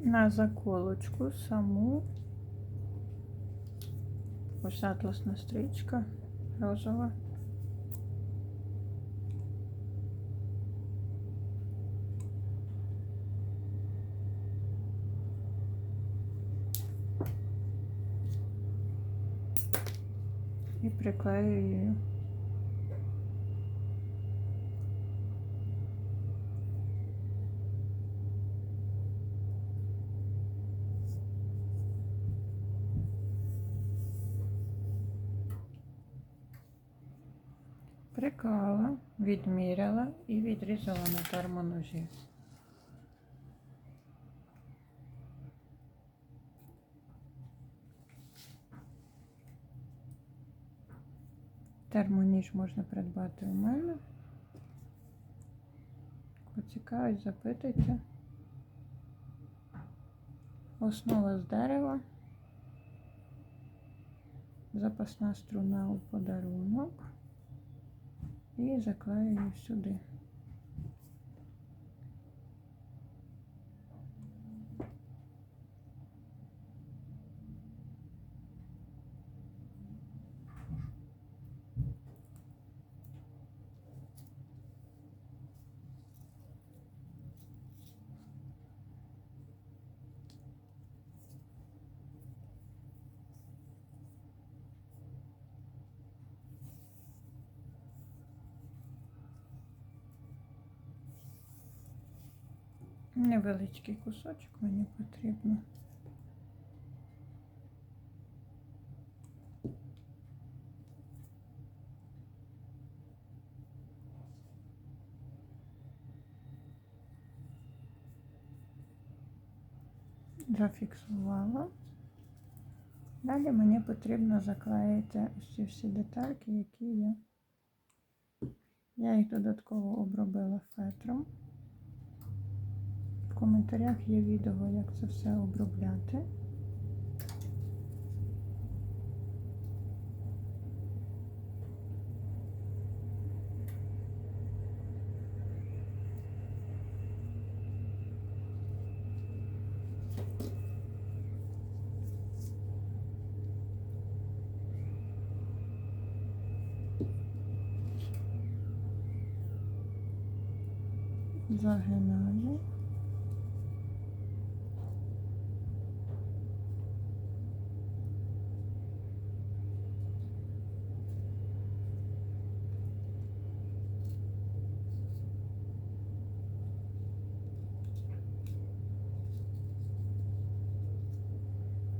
на заколочку саму. Ось атласна стрічка розова. І приклею її. Відміряла і відрізала на термоножі. Термоніж можна придбати у мене. Кого цікавить, запитуйте. Основа з дерева. Запасна струна у подарунок. І заклею сюди. Невеличкий кусочок мені потрібно. Зафіксувала. Далі мені потрібно заклеїти ці всі детальки, які є. Я їх додатково обробила фетром. В коментарях є відео, як це все обробляти. Загинаю.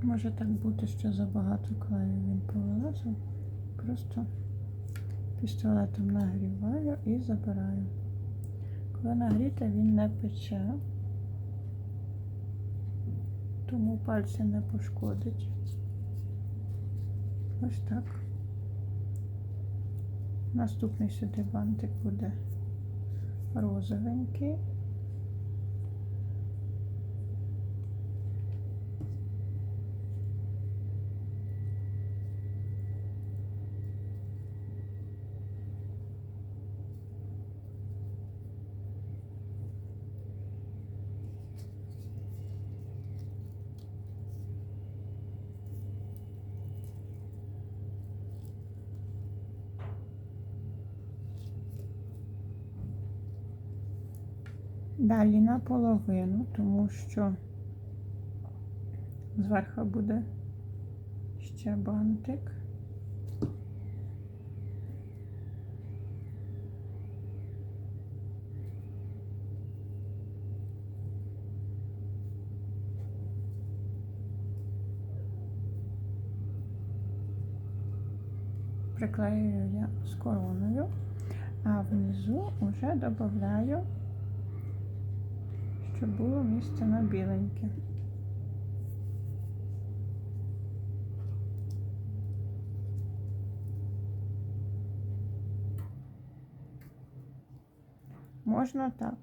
Може так бути, що забагато клею він повилазив. Просто пістолетом нагріваю і забираю. Коли нагріте, він не пече, тому пальці не пошкодить. Ось так. Наступний сюди бантик буде розовенький. Далі наполовину, тому що зверху буде ще бантик. Приклеюю я з короною, а внизу вже додаю щоб було місце на біленьке. Можна так.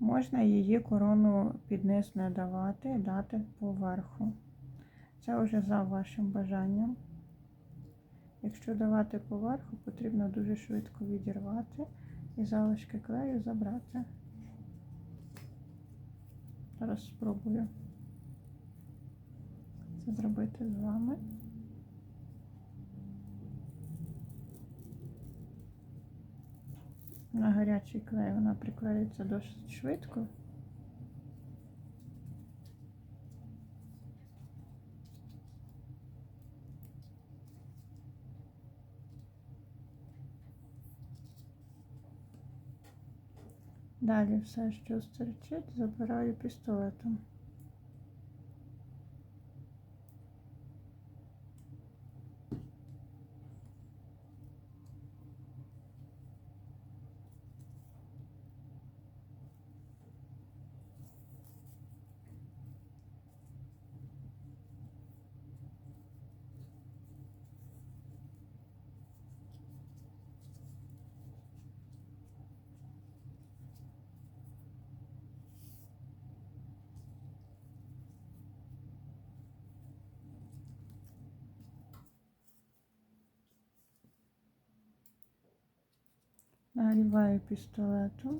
Можна її корону під низ не давати і дати поверху. Це вже за вашим бажанням. Якщо давати поверху, потрібно дуже швидко відірвати і залишки клею забрати. Зараз спробую це зробити з вами. На гарячий клей вона приклеюється досить швидко. Далі все, що стерчить, забираю пістолетом. Наливаю пістолетом.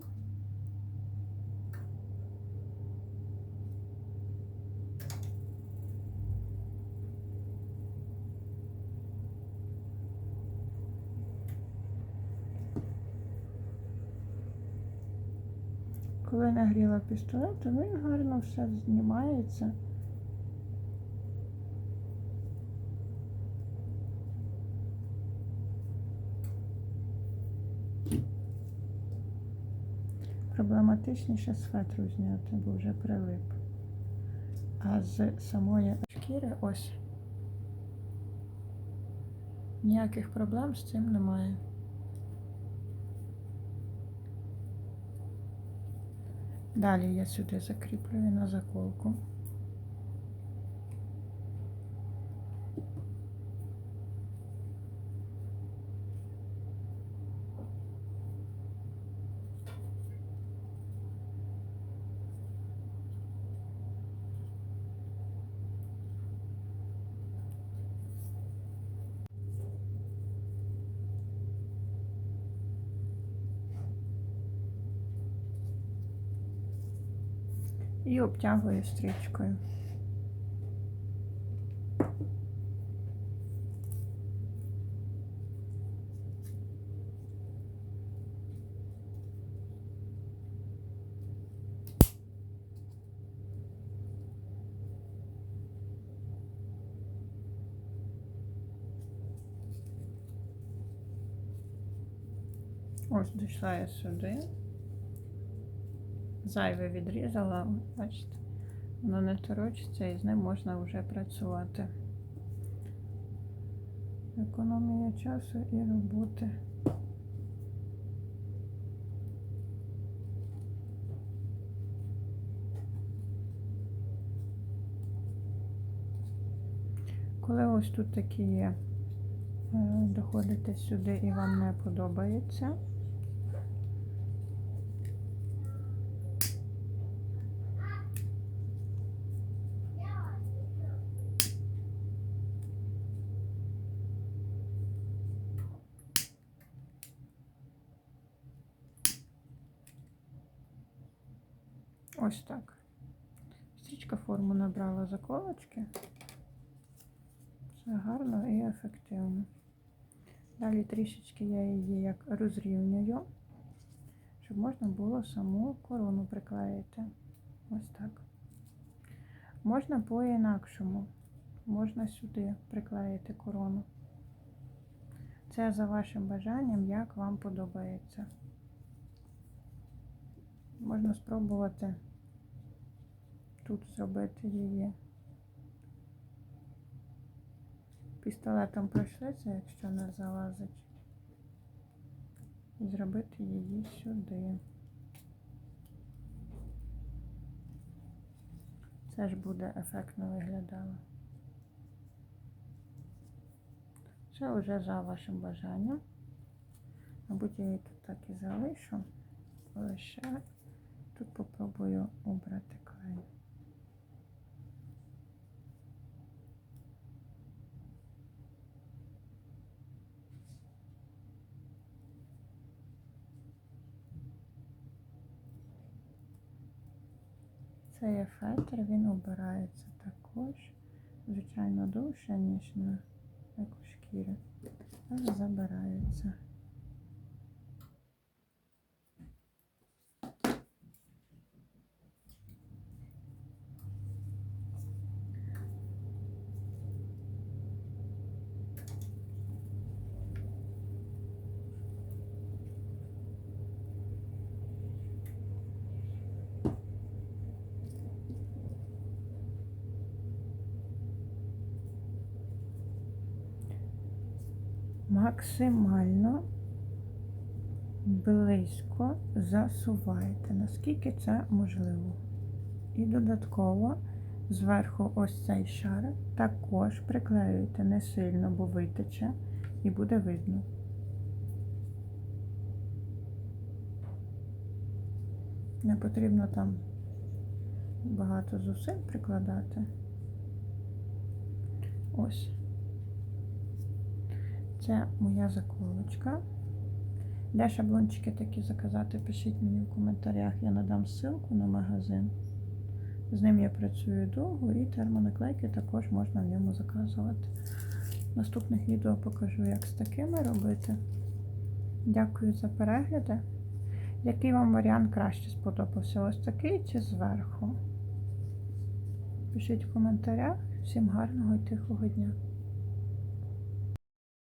Коли нагріла пістолет, то він гарно все знімається. Проблематичніше з фетру зняти, бо вже прилип. А з самої шкіри ось ніяких проблем з цим немає. Далі я сюди закріплюю на заколку. І обтягую стрічкою. Ось дійшла я сюди. Зайве відрізала, бачите, воно не торочиться і з ним можна вже працювати. Економія часу і роботи. Коли ось тут такі є, е, доходите сюди і вам не подобається. Ось так. Стрічка форму набрала заколочки. Все гарно і ефективно. Далі трішечки я її як розрівнюю, щоб можна було саму корону приклеїти. Ось так. Можна по-інакшому. Можна сюди приклеїти корону. Це за вашим бажанням, як вам подобається. Можна спробувати тут зробити її. Пістолетом пройшлися, якщо не залазить. І зробити її сюди. Це ж буде ефектно виглядало. Це вже за вашим бажанням. Мабуть, я її тут так і залишу, лише тут попробую обрати клей. Це є він обирається також, звичайно, довше, ніж на як у шкірі, але забирається. Максимально близько засувайте, наскільки це можливо. І додатково зверху ось цей шар також приклеюйте не сильно, бо витече і буде видно. Не потрібно там багато зусиль прикладати. Ось. Це моя заколочка. Де шаблончики такі заказати, пишіть мені в коментарях, я надам ссылку на магазин. З ним я працюю довго і термонаклейки також можна в ньому заказувати. В наступних відео покажу, як з такими робити. Дякую за перегляди. Який вам варіант краще сподобався? Ось такий чи зверху? Пишіть в коментарях. Всім гарного і тихого дня!